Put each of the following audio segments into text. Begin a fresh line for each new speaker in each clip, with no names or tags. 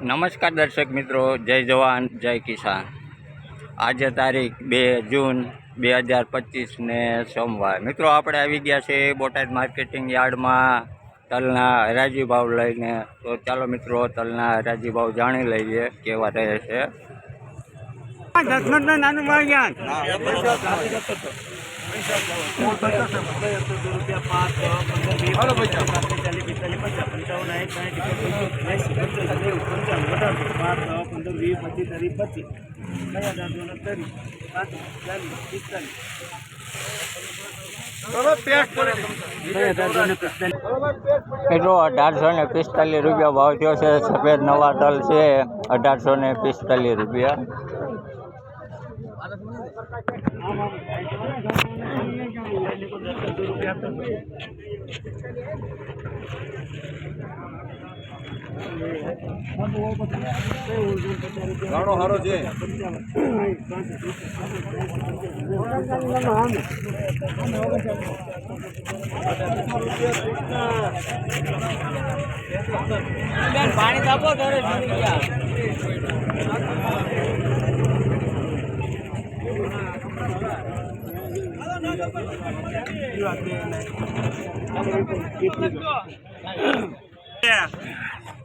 નમસ્કાર દર્શક મિત્રો જય જવાન જય કિસાન આજે તારીખ બે જૂન બે હજાર પચીસને સોમવાર મિત્રો આપણે આવી ગયા છે બોટાદ માર્કેટિંગ યાર્ડમાં તલના હરાજી ભાવ લઈને તો ચાલો મિત્રો તલના હરાજી ભાવ જાણી લઈએ કેવા રહે છે
નાનું પિસ્તાલીસ
મિત્રો અઢારસો ને પિસ્તાલીસ રૂપિયા ભાવ થયો છે. સફેદ નવા તલ છે. અઢારસો ને પિસ્તાલીસ રૂપિયા.
ઘણો સારો છે.
પાણી કાપો જીવી ગયા.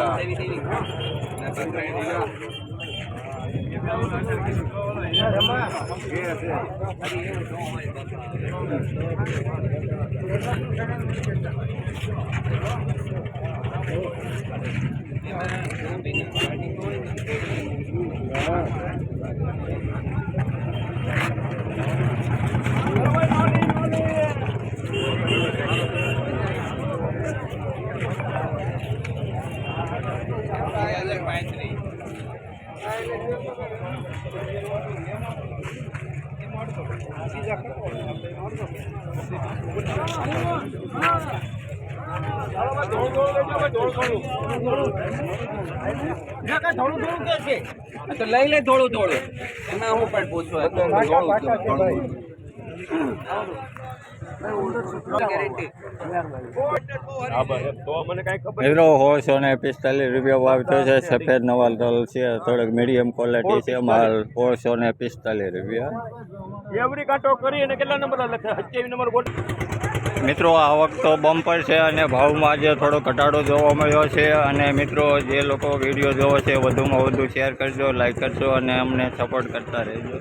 vida. Nuestra entrega Gracias. તો લઈ લે થોડું થોડું એમાં હું પણ પૂછવા
પિસ્તાલીસ રૂપિયા ભાવ છે. સફેદ નવા તલ છે, થોડોક મીડિયમ ક્વોલિટી છે. માલ ને પિસ્તાલીસ રૂપિયા. મિત્રો આવક તો બમ્પર છે અને ભાવમાં આજે થોડો ઘટાડો જોવા મળ્યો છે અને મિત્રો, જે લોકો વીડિયો જોવો છે વધુમાં વધુ શેર કરજો લાઈક કરજો અને અમને સપોર્ટ કરતા રહેજો.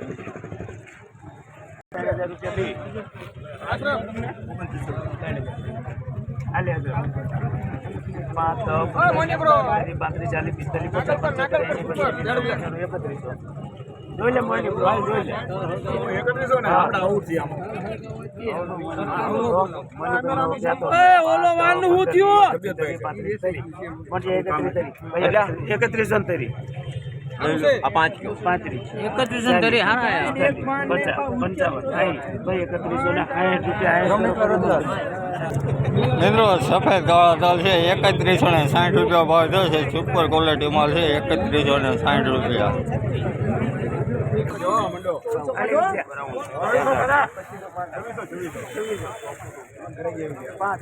પાંત્રીસ ચાલીસ પિસ્તાલીસ પચાસ એકત્રીસો જોઈ લે મોની ભાઈ જોઈ લે. એકત્રીસો ને આપણે આવું છે ઓલો વાન હું. થયો એકત્રીસો ને તરી
આ પાંચ
પાંત્રીસ.
એકત્રીસો ધરી હારા
પંચાવન પંચાવન ભાઈ એકત્રીસો ને સાઠ રૂપિયા
મિત્રો સફેદ કાળા તલ છે એકત્રીસો ને સાઠ રૂપિયા ભાવ થયો છે. સુપર ક્વોલિટી માલ છે એકત્રીસો ને સાઠ રૂપિયા.
પાંચ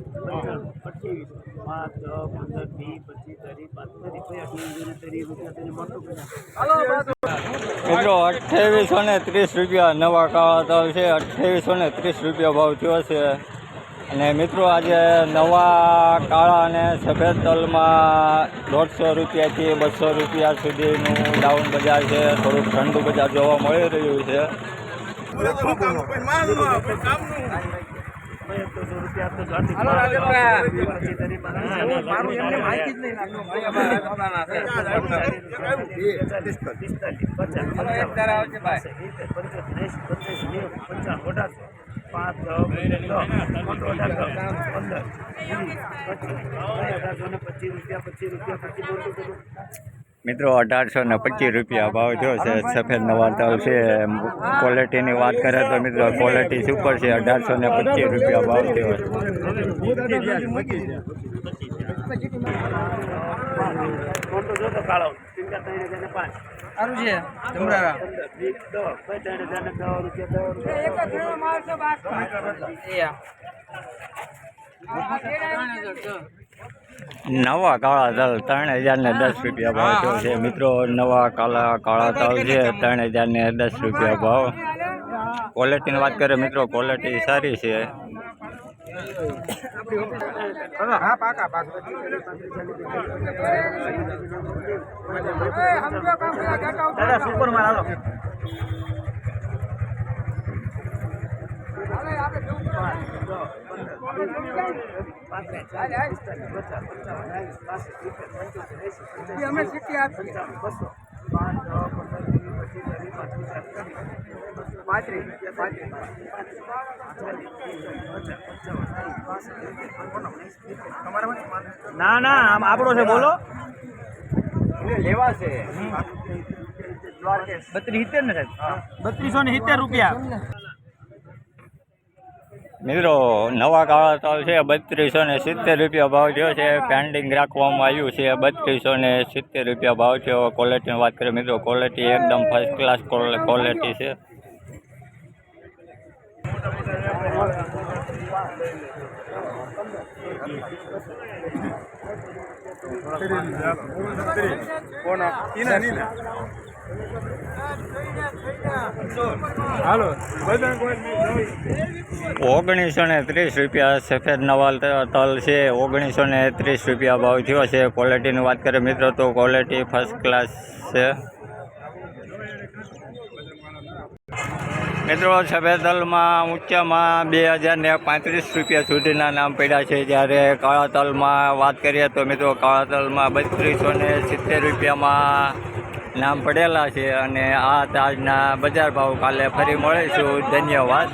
મિત્રો અઠ્યાવીસો ને ત્રીસ રૂપિયા નવા કાળા તલ છે. અઠ્યાવીસો ને ત્રીસ રૂપિયા ભાવ થયો છે. અને મિત્રો, આજે નવા કાળા અને સફેદ તલમાં દોઢસો રૂપિયાથી બસો રૂપિયા સુધીનું ડાઉન બજાર છે. થોડુંક ઠંડુ બજાર જોવા મળી રહ્યું છે.
પાંચ પંદર પચીસ રૂપિયા પચીસ રૂપિયા પચીસ બોલતું કરું
મિત્રો અઢારસો ને પચીસ રૂપિયા ભાવ થયો છે. સફેદ નવા તલ છે. ક્વોલિટીની વાત કરે તો મિત્રો ક્વોલિટી સુપર છે. અઢારસો ને પચીસ રૂપિયા ભાવ થયો
છે.
નવા કાળા તલ ત્રણ હજાર ને દસ રૂપિયા ભાવ થયો છે. મિત્રો નવા કાળા કાળા તલ છે ત્રણ હજાર ને દસ રૂપિયા ભાવ. ક્વોલિટીની વાત કરીએ મિત્રો ક્વોલિટી સારી છે.
હા પાકા પાકા
દાદા સુપર માલ
અમે શીખી આપીએ
ના ના આમ આપણો છે બોલો.
લેવા છે
બત્રીસ સિત્તેર ને સાહેબ? બત્રીસો ને સિત્તેર રૂપિયા.
મિત્રો, નવા કાળા તલ છે, બત્રીસો ને સિત્તેર રૂપિયા ભાવ થયો છે. પેન્ડિંગ રાખવામાં આવ્યું છે, બત્રીસો ને સિત્તેર રૂપિયા ભાવ થયો. ક્વોલિટીની વાત કરીએ મિત્રો ક્વોલિટી એકદમ ફર્સ્ટ ક્લાસ ક્વોલિટી છે. ઓગણીસો ને ત્રીસ રૂપિયા સફેદ નવાલ તલ છે. ઓગણીસો ને ત્રીસ રૂપિયા ભાવ થયો છે. ક્વોલિટીની વાત કરીએ મિત્રો તો ક્વોલિટી ફર્સ્ટ ક્લાસ છે. મિત્રો, સફેદ તલમાં ઊંચામાં બે હજાર ને પાંત્રીસ રૂપિયા સુધીના નામ પડ્યા છે. જ્યારે કાળા તલમાં વાત કરીએ તો મિત્રો, કાળા તલમાં બત્રીસો ને સિત્તેર રૂપિયામાં નામ પડેલા છે અને આ તાજના બજાર ભાવ કાલે ફરી મળીશું. ધન્યવાદ.